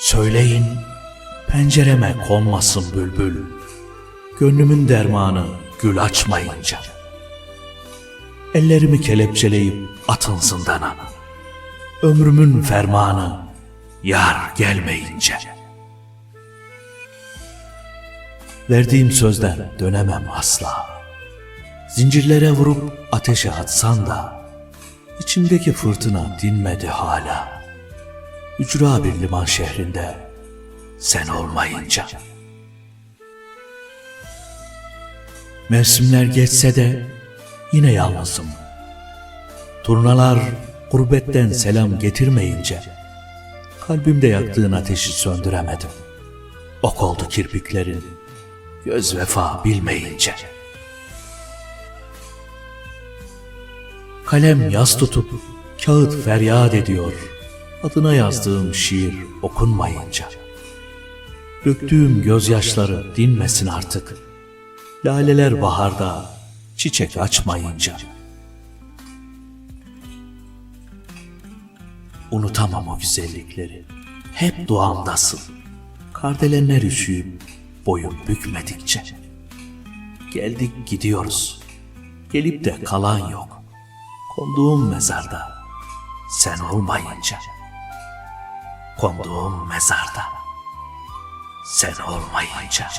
Söyleyin pencereme konmasın bülbül. Gönlümün dermanı gül açmayınca. Ellerimi kelepçeleyip atın zindana. Ömrümün fermanı yar gelmeyince. Verdiğim sözden dönemem asla. Zincirlere vurup ateşe atsan da içimdeki fırtına dinmedi hala. Ücra bir liman şehrinde sen olmayınca. Mevsimler geçse de yine yalnızım. Turnalar gurbetten selam getirmeyince kalbimde yaktığın ateşi söndüremedim. Ok oldu kirpiklerin göz vefa bilmeyince. Kalem yaz tutup kağıt feryat ediyor. Adına yazdığım şiir okunmayınca. Döktüğüm gözyaşları dinmesin artık. Laleler baharda çiçek açmayınca. Unutamam o güzellikleri. Hep duamdasın. Kardelenler üşüyüp boyun bükmedikçe. Geldik gidiyoruz. Gelip de kalan yok. Konduğum mezarda sen olmayınca. Konduğum mezarda sen olmayınca.